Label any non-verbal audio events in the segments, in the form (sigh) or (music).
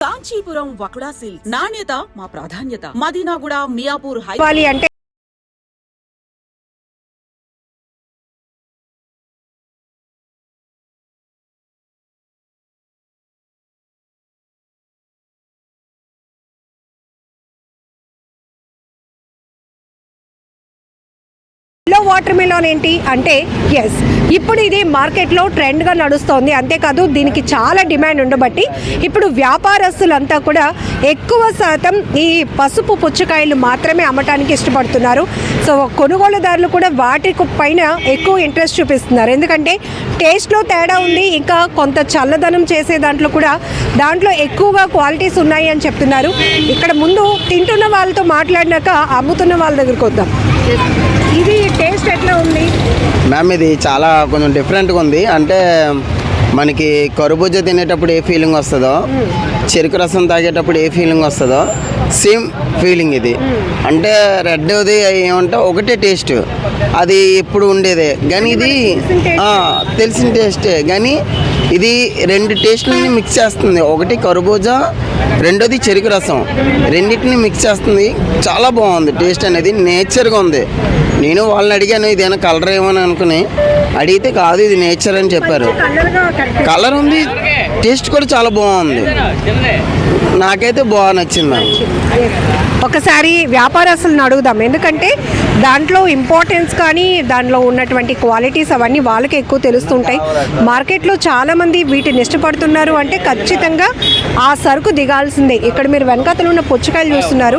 Kanchipuram వకుడా silk నాణ్యత మా ప్రాధాన్యత. మదీనాగుడ మియాపూర్ హై అంటే ఎల్లో వాటర్ మిలాన్ ఏంటి అంటే ఎస్ ఇప్పుడు ఇది మార్కెట్లో ట్రెండ్గా నడుస్తోంది. అంతేకాదు దీనికి చాలా డిమాండ్ ఉండబట్టి ఇప్పుడు వ్యాపారస్తులంతా కూడా ఎక్కువ శాతం ఈ పసుపు పుచ్చకాయలు మాత్రమే అమ్మటానికి ఇష్టపడుతున్నారు. సో కొనుగోలుదారులు కూడా వాటి పైన ఎక్కువ ఇంట్రెస్ట్ చూపిస్తున్నారు. ఎందుకంటే టేస్ట్లో తేడా ఉంది ఇంకా కొంత చల్లదనం చేసే దాంట్లో కూడా దాంట్లో ఎక్కువగా క్వాలిటీస్ ఉన్నాయి అని చెప్తున్నారు. ఇక్కడ ముందు తింటున్న వాళ్ళతో మాట్లాడినాక అమ్ముతున్న వాళ్ళ దగ్గరికి వద్దాం. ఇది టేస్ట్ ఎట్లా ఉంది? మ్యామ్ ఇది చాలా కొంచెం డిఫరెంట్గా ఉంది. అంటే మనకి కరుబూజ తినేటప్పుడు ఏ ఫీలింగ్ వస్తుందో చెరుకు రసం తాగేటప్పుడు ఏ ఫీలింగ్ వస్తుందో సేమ్ ఫీలింగ్ ఇది. అంటే రెడ్ది ఏమంటే ఒకటే టేస్ట్ అది ఎప్పుడు ఉండేదే. కానీ ఇది తెలిసిన టేస్టే కానీ ఇది రెండు టేస్ట్లని మిక్స్ చేస్తుంది. ఒకటి కరుబూజా రెండోది చెరుకు రసం. రెండింటిని మిక్స్ చేస్తుంది. చాలా బాగుంది. టేస్ట్ అనేది నేచర్గా ఉంది. నేను వాళ్ళని అడిగాను ఇదేనా కలర్ ఏమో అని అనుకుని అడిగితే కాదు ఇది నేచర్ అని చెప్పారు. కలర్ ఉంది టేస్ట్ కూడా చాలా బాగుంది. నాకైతే బాగా నచ్చింది ఒకసారి వ్యాపారస్తులను అడుగుదాం. ఎందుకంటే దాంట్లో ఇంపార్టెన్స్ కానీ దాంట్లో ఉన్నటువంటి క్వాలిటీస్ అవన్నీ వాళ్ళకి ఎక్కువ తెలుస్తుంటాయి. మార్కెట్లో చాలామంది వీటిని ఇష్టపడుతున్నారు అంటే ఖచ్చితంగా ఆ సరుకు దిగాల్సిందే. ఇక్కడ మీరు వెనకాతలు ఉన్న పుచ్చకాయలు చూస్తున్నారు.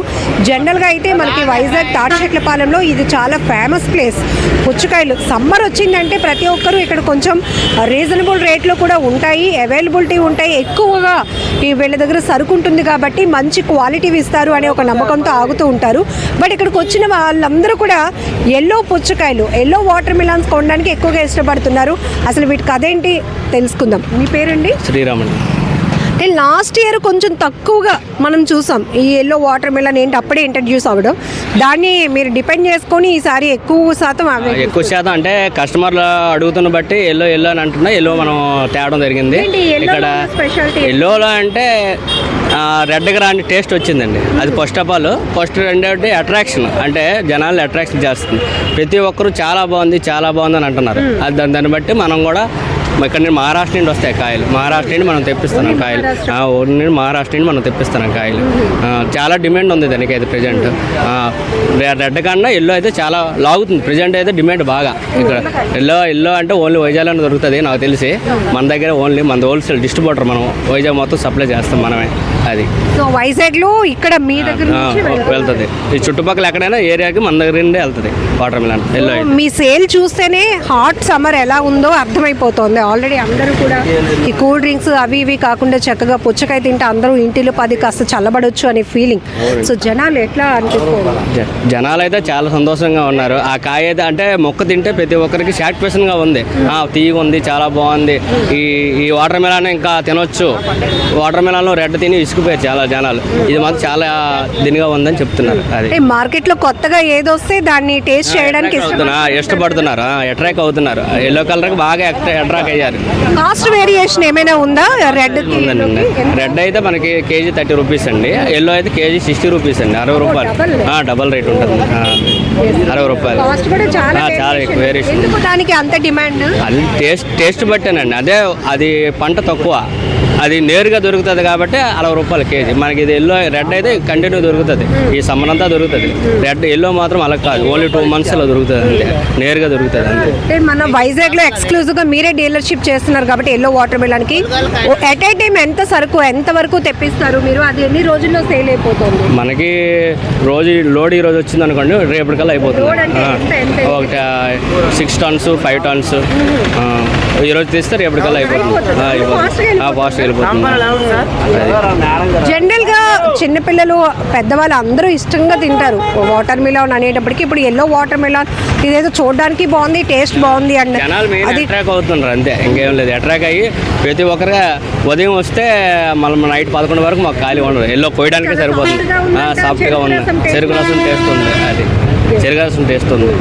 జనరల్గా అయితే మనకి వైజాగ్ తాటిచెట్లపాలెంలో ఇది చాలా ఫేమస్ ప్లేస్ పుచ్చకాయలు సమ్మర్ వచ్చిందంటే ప్రతి ఒక్కరూ ఇక్కడ కొంచెం రీజనబుల్ రేట్లో కూడా ఉంటాయి అవైలబిలిటీ ఉంటాయి. ఎక్కువగా ఈ వీళ్ళ దగ్గర సరుకు ఉంటుంది కాబట్టి మంచి క్వాలిటీ ఇస్తారు అనే ఒక నమ్మకంతో ఆగుతూ ఉంటారు. బట్ ఇక్కడికి వచ్చిన వాళ్ళందరూ కూడా ఎల్లో పుచ్చకాయలు ఎల్లో వాటర్ మిలాన్స్ కొనడానికి ఎక్కువగా ఇష్టపడుతున్నారు. అసలు వీటికి అదేంటి తెలుసుకుందాం. మీ పేరండి? శ్రీరామండి అంటే లాస్ట్ ఇయర్ కొంచెం తక్కువగా మనం చూసాం. ఈ ఎల్లో వాటర్ మిలన్ ఏంటి అప్పుడే ఇంట్రడ్యూస్ అవ్వడం. దాన్ని మీరు డిపెండ్ చేసుకొని ఈసారి ఎక్కువ శాతం ఎక్కువ శాతం అంటే కస్టమర్లు అడుగుతున్న బట్టి ఎల్లో ఎల్లో అని అంటున్నా. ఎల్లో మనం తేవడం జరిగింది. ఇక్కడ? ఎల్లోలో అంటే రెడ్గా రాని టేస్ట్ వచ్చిందండి. అది ఫస్ట్ ఆఫ్ ఆల్ ఫస్ట్ రెండోది అట్రాక్షన్ అంటే జనాలు అట్రాక్షన్ చేస్తుంది. ప్రతి ఒక్కరు చాలా బాగుంది చాలా బాగుంది అని అంటున్నారు. అది దాన్ని బట్టి మనం కూడా ఇక్కడ నుండి మహారాష్ట్ర నుండి వస్తాయి కాయలు. మహారాష్ట్ర నుండి మనం తెప్పిస్తున్నాం కాయలు. నుండి మహారాష్ట్ర నుండి మనం తెప్పిస్తున్నాం కాయలు. చాలా డిమాండ్ ఉంది దానికి అయితే ప్రజెంట్. రెడ్ కన్నా ఎల్లో అయితే చాలా లాగుతుంది. ప్రజెంట్ అయితే డిమాండ్ బాగా ఇక్కడ. ఎల్లో ఎల్లో అంటే ఓన్లీ వైజాగ్లోనే దొరుకుతుంది నాకు తెలిసి. మన దగ్గర ఓన్లీ మన హోల్సేల్ డిస్ట్రిబ్యూటర్ మనం వైజాగ్ మొత్తం సప్లై చేస్తాం మనమే అది. వైజాగ్లో ఇక్కడ మీ దగ్గర వెళ్తుంది. ఈ చుట్టుపక్కల ఎక్కడైనా ఏరియాకి మన దగ్గర నుండే వెళ్తుంది వాటర్ మిలన్ ఎల్లో మీ సేల్ చూస్తేనే హాట్ సమ్మర్ ఎలా ఉందో అర్థమైపోతుంది ఆల్రెడీ అందరూ కూడా ఈ కూల్ డ్రింక్స్ అవి ఇవి కాకుండా చక్కగా పుచ్చకాయ తింటే అందరూ ఇంటిలో పది కాస్త చల్లబడొచ్చు అనే ఫీలింగ్ సో జనాలు ఎట్లా అనిపిస్తుంది జనాలు అయితే చాలా సంతోషంగా ఉన్నారు. ఆ కాయ అయితే అంటే మొక్క తింటే ప్రతి ఒక్కరికి సాటిస్ఫాక్షన్గా ఉంది. ఆ, తీయగా ఉంది చాలా బాగుంది. ఈ ఈ వాటర్ మిలాన్ ఇంకా తినొచ్చు. వాటర్ మిలాన్లో రెడ్ తిని ఇసుకుపోయారు చాలా జనాలు. ఇది మాత్రం చాలా దీనిగా ఉందని చెప్తున్నారు. అది. మార్కెట్లో కొత్తగా ఏదొస్తే దాన్ని టేస్ట్ చేయడానికి ఇష్టపడుతున్నారు. అట్రాక్ అవుతున్నారు. ఎల్లో కలర్కి బాగా అయ్యారు. కాస్ట్ వేరియేషన్ ఏమైనా ఉందా? రెడ్ ఉందండి రెడ్ అయితే మనకి కేజీ థర్టీ రూపీస్ అండి. ఎల్లో అయితే కేజీ సిక్స్టీ రూపీస్ అండి. అరవై రూపాయలు. ఆ, డబల్ రేట్ ఉంటుంది. ఆ, అరవై రూపాయలు. చాలా ఎక్కువ వేరియేషన్. దానికి అంత డిమాండ్ అది టేస్ట్ టేస్ట్ బట్టేనండి. అదే అది పంట తక్కువ. అది నేరుగా దొరుకుతుంది కాబట్టి అరవై రూపాయలు కేజీ. మనకి ఇది ఎల్లో రెడ్ అయితే కంటిన్యూ దొరుకుతుంది. ఈ సమ్మర్ అంతా దొరుకుతుంది. రెడ్ ఎల్లో మాత్రం అలా కాదు. ఓన్లీ టూ మంత్స్లో దొరుకుతుంది అంతే. నేరుగా దొరుకుతుంది అంతే. అంటే మన వైజాగ్లో ఎక్స్క్లూజివ్గా మీరే డీలర్షిప్ చేస్తున్నారు కాబట్టి ఎల్లో వాటర్ మిలన్కి. ఎట్ ఏ టైం ఎంత సరుకు ఎంత వరకు తెప్పిస్తారు మీరు? అది ఎన్ని రోజుల్లో సేల్ అయిపోతుంది? మనకి రోజు లోడ్ ఈ రోజు వచ్చింది అనుకోండి రేపటికల్లా అయిపోతుంది? ఒకటి సిక్స్ టన్స్ ఫైవ్ టన్స్ ఈ రోజు తీస్తే రేపటికల్లా అయిపోతుంది. అయిపోతుంది. ఫాస్ట్ వెళ్ళిపోతుంది. అది. జనరల్గా చిన్నపిల్లలు పెద్దవాళ్ళు అందరూ ఇష్టంగా తింటారు. వాటర్ మిలన్ అనేటప్పటికి ఇప్పుడు ఎల్లో వాటర్ మిలన్ ఇదేదో చూడడానికి బాగుంది టేస్ట్ బాగుంది అండ్ జనాలు మెయిన్ అది అట్రాక్ అవుతున్నారు అంతే. ఇంకేం లేదు. అట్రాక్ అయ్యి ప్రతి ఒక్కరుగా ఉదయం వస్తే మనం నైట్ పదకొండు వరకు మాకు ఖాళీ ఉండదు. ఎల్లో కోయడానికే సరిపోతుంది. సాఫ్ట్గా ఉంది చెరుకు రసం. టేస్ట్ ఉంది అది. రసం టేస్ట్ ఉంది.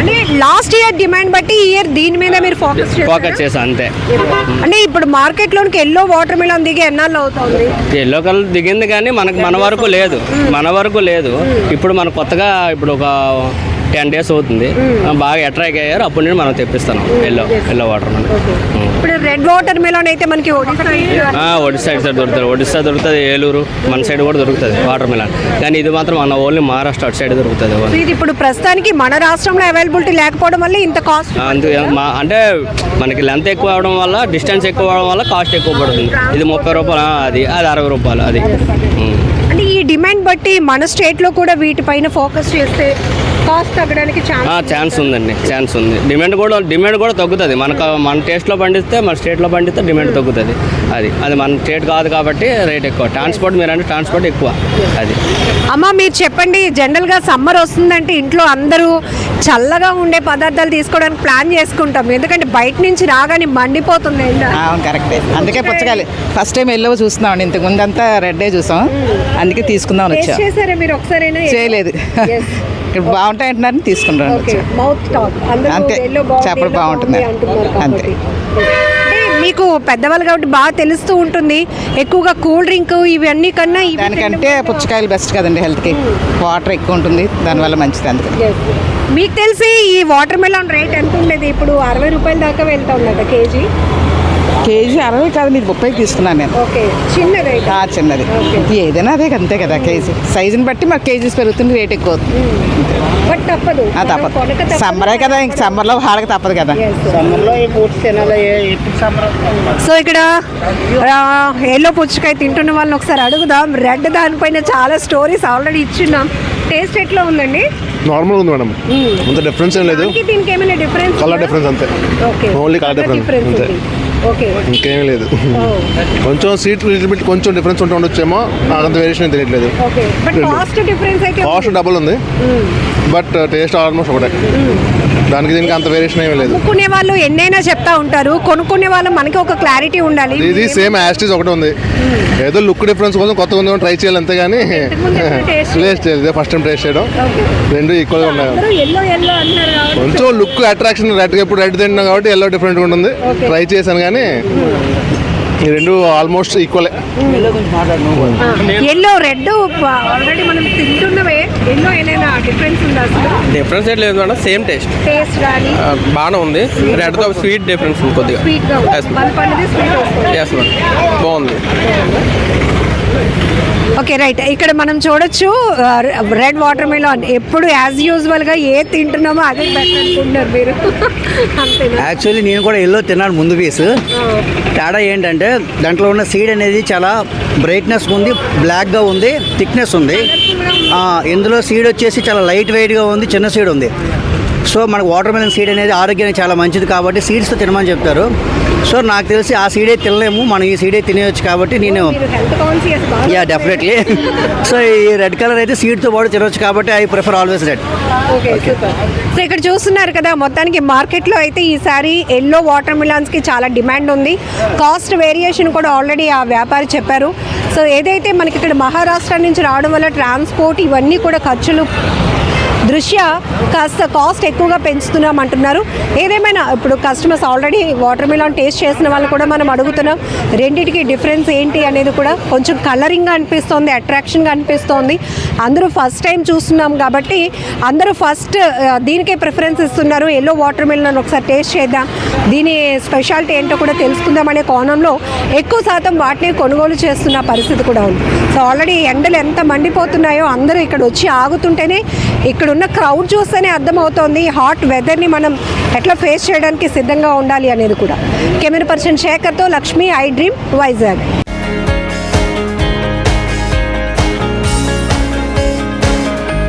అంటే లాస్ట్ ఇయర్ డిమాండ్ బట్టి ఈ ఇయర్ దీని మీద మీరు ఫోకస్ ఫోకస్ చేసాం అంతే. అంటే ఇప్పుడు మార్కెట్ లోనికి ఎల్లో వాటర్ మిలన్ దిగి ఎన్నాళ్ళు అవుతుంది? ఎల్లో కలర్ దిగింది కానీ మనకు మన వరకు లేదు. మన వరకు లేదు. ఇప్పుడు మన కొత్తగా ఇప్పుడు ఒక టెన్ డేస్ అవుతుంది. బాగా అట్రాక్ట్ అయ్యారు. అప్పటి నుండి మనం తెప్పిస్తాం ఎల్లో ఎల్లో వాటర్ మన ఇప్పుడు రెడ్ వాటర్ మిలన్ అయితే మనకి ఒడిశా ఒడిశా సైడ్ దొరుకుతుంది ఒడిశా దొరుకుతుంది ఏలూరు మన సైడ్ కూడా దొరుకుతుంది వాటర్ మిలన్. కానీ ఇది మాత్రం మన ఓన్లీ మహారాష్ట్ర అటు సైడ్ దొరుకుతుంది ఇది ఇప్పుడు ప్రస్తుతానికి మన రాష్ట్రంలో అవైలబిలిటీ లేకపోవడం వల్ల ఇంత కాస్ట్ అంటే మనకి లెంత్ ఎక్కువ అవడం వల్ల డిస్టెన్స్ ఎక్కువ అవడం వల్ల కాస్ట్ ఎక్కువ పడుతుంది. ఇది ముప్పై రూపాయలు అది అది అరవై రూపాయలు అది. అంటే ఈ డిమాండ్ బట్టి మన స్టేట్లో కూడా వీటిపైన ఫోకస్ చేస్తే కాస్ట్ తగ్గడానికి ఛాన్స్ ఆ, ఛాన్స్ ఉందండి ఛాన్స్ ఉంది. డిమాండ్ కూడా డిమాండ్ కూడా తగ్గుతుంది. మనకు మన టేస్ట్లో పండిస్తే మన స్టేట్లో పండిస్తే డిమాండ్ తగ్గుతుంది. అది అది మన స్టేట్ కాదు కాబట్టి రేట్ ఎక్కువ. ట్రాన్స్పోర్ట్ మీరు అంటే ట్రాన్స్పోర్ట్ ఎక్కువ. అది. అమ్మ మీరు చెప్పండి జనరల్గా సమ్మర్ వస్తుందంటే ఇంట్లో అందరూ చల్లగా ఉండే పదార్థాలు తీసుకోవడానికి ప్లాన్ చేసుకుంటాం. ఎందుకంటే బయట నుంచి రాగానే మండిపోతుంది అవును కరెక్టే. అందుకే పుచ్చకాయలు. ఫస్ట్ టైం ఎల్లో చూస్తున్నాం ఇంతకు ముందు అంతా రెడ్డే చూసాం. అందుకే తీసుకుందాం వచ్చాం. చేశారా మీరు ఒకసారైనా? చేయలేదు. Yes. (laughs) ఇక్కడ బాగుంటాయి అంటున్నారు తీసుకుంటాం ఓకే వచ్చాం మౌత్ టాక్ అందరూ అంతే. yellow బాగుంటుంది. అంతే. మీకు పెద్దవాళ్ళు కాబట్టి బాగా తెలుస్తూ ఉంటుంది ఎక్కువగా కూల్ డ్రింక్ ఇవన్నీ కన్నా దానికంటే పుచ్చకాయలు బెస్ట్ కదండి హెల్త్కి వాటర్ ఎక్కువ ఉంటుంది దానివల్ల మంచిది అందుకే. మీకు తెలిసి ఈ వాటర్ మెలాన్ రేట్ ఎంత ఉండేది ఇప్పుడు అరవై రూపాయల దాకా వెళ్తా ఉన్నది కేజీ కేజీ అరవై కాదు మీరు ముప్పైకి తీసుకున్నాను నేను. ఓకే చిన్న రేట్ ఆ, చిన్నది. ఏదైనా అదే అంతే కదా కేజీ. సైజుని బట్టి మాకు కేజీస్ పెరుగుతుంది రేట్ ఎక్కువ తప్పదు. తప్పదు. సమ్మరే కదా ఇంక సమ్మర్లో హాడక తప్పదు కదా. సో ఇక్కడ ఎల్లో పుచ్చకాయ తింటున్న వాళ్ళని ఒకసారి అడుగుదాం. రెడ్ దానిపైన చాలా స్టోరీస్ ఆల్రెడీ ఇచ్చున్నాం. టేస్ట్ ఎట్లా ఉందండి? నార్మల్ ఉంది మేడం. అంత డిఫరెన్స్ ఏం లేదు. దానికి దీనికి ఏమైనా డిఫరెన్స్ కలర్ డిఫరెన్స్ అంతే. ఓకే. Only colour difference. అంతే. ఇంకేమీ లేదు. కొంచెం సీట్ లిటిల్ బిట్ కొంచెం డిఫరెన్స్ ఉంటే ఉండొచ్చేమో నాకు అంత వేరియేషన్ తెలియట్లేదు. ఓకే. బట్ కాస్ట్ డిఫరెన్స్ అయితే కాస్ట్ డబుల్ ఉంది. బట్ టేస్ట్ ఆల్మోస్ట్ ఒకటే. దానికి దీనికి అంత వేరియేషన్ ఏమీ లేదు. కొనుక్కునే వాళ్ళు ఎన్నైనా చెప్తా ఉంటారు. కొనుక్కునే వాళ్ళు మనకి ఒక క్లారిటీ ఉండాలి. ఇది సేమ్ యాస్టీస్ ఒకటి ఉంది. ఏదో లుక్ డిఫరెన్స్ కోసం కొత్తగా ఉందేమో ట్రై చేయాలి అంతే కానీ (laughs) లేదు చేయలేదు ఫస్ట్ టైం టేస్ట్ చేయడం. రెండు ఈక్వల్గా ఉన్నాయి. ఎల్లో ఎల్లో కొంచెం లుక్ అట్రాక్షన్ రెడ్ ఎప్పుడు రెడ్ తింటున్నాం కాబట్టి ఎల్లో డిఫరెంట్ ఉంటుంది. ట్రై చేశాను కానీ ఈ రెండు ఆల్మోస్ట్ ఈక్వలే ఎల్లో రెడ్ ఆల్రెడీ మనం తింటున్నవే. ఎల్లో ఏదైనా డిఫరెన్స్ ఉందా డిఫరెన్స్ ఏం లేదు మేడం సేమ్ టేస్ట్ టేస్ట్ కానీ బాగానే ఉంది. రెడ్తో స్వీట్ డిఫరెన్స్ ఉంది కొద్దిగా. స్వీట్గా బాగుంది. ఓకే రైట్ ఇక్కడ మనం చూడొచ్చు రెడ్ వాటర్ మిలాన్ ఎప్పుడు యాజ్ యూజువల్గా ఏ తింటున్నామో అదే బెటర్ అనుకుంటున్నారు మీరు. యాక్చువల్లీ నేను కూడా ఎల్లో తిన్నాను ముందు పీస్ తేడా ఏంటంటే దాంట్లో ఉన్న సీడ్ అనేది చాలా బ్రైట్నెస్ ఉంది బ్లాక్గా ఉంది థిక్నెస్ ఉంది. ఇందులో సీడ్ వచ్చేసి చాలా లైట్ వెయిట్గా ఉంది చిన్న సీడ్ ఉంది. సో మనకు వాటర్ మెలన్ సీడ్ అనేది ఆరోగ్యానికి చాలా మంచిది కాబట్టి సీడ్స్తో తినమని చెప్తారు. సో నాకు తెలిసి ఆ సీడే తినలేము. మనం ఈ సీడే తినేయచ్చు కాబట్టి నేను యా డెఫినెట్లీ (laughs) సో ఈ రెడ్ కలర్ అయితే సీడ్తో పాటు తినవచ్చు కాబట్టి I prefer always red so ఇక్కడ చూస్తున్నారు కదా మొత్తానికి మార్కెట్లో అయితే ఈసారి ఎల్లో వాటర్ మిలాన్స్కి చాలా డిమాండ్ ఉంది. కాస్ట్ వేరియేషన్ కూడా ఆల్రెడీ ఆ వ్యాపారి చెప్పారు. సో ఏదైతే మనకి ఇక్కడ మహారాష్ట్ర నుంచి రావడం వల్ల ట్రాన్స్పోర్ట్ ఇవన్నీ కూడా ఖర్చులు దృష్ట్యా కాస్త కాస్ట్ ఎక్కువగా పెంచుతున్నాం అంటున్నారు. ఏదేమైనా ఇప్పుడు customers already watermelon taste చేసిన వాళ్ళు కూడా మనం అడుగుతున్నాం. రెండింటికి డిఫరెన్స్ ఏంటి అనేది కూడా కొంచెం కలరింగ్గా అనిపిస్తోంది అట్రాక్షన్గా అనిపిస్తోంది. అందరూ ఫస్ట్ టైం చూస్తున్నాం కాబట్టి అందరూ ఫస్ట్ దీనికే ప్రిఫరెన్స్ ఇస్తున్నారు. ఎల్లో వాటర్ మిలన్ ఒకసారి టేస్ట్ చేద్దాం. దీని స్పెషాలిటీ ఏంటో కూడా తెలుసుకుందాం అనే కోణంలో ఎక్కువ శాతం వాటిని కొనుగోలు చేస్తున్న పరిస్థితి కూడా ఉంది. సో ఆల్రెడీ ఎండలు ఎంత మండిపోతున్నాయో అందరూ ఇక్కడ వచ్చి ఆగుతుంటేనే ఇక్కడున్న క్రౌడ్ చూస్తేనే అర్థమవుతోంది. హాట్ వెదర్ని మనం ఎట్లా ఫేస్ చేయడానికి సిద్ధంగా ఉండాలి అనేది కూడా. కెమెరా పర్సన్ శేఖర్తో లక్ష్మి ఐ డ్రీమ్ వైజాగ్.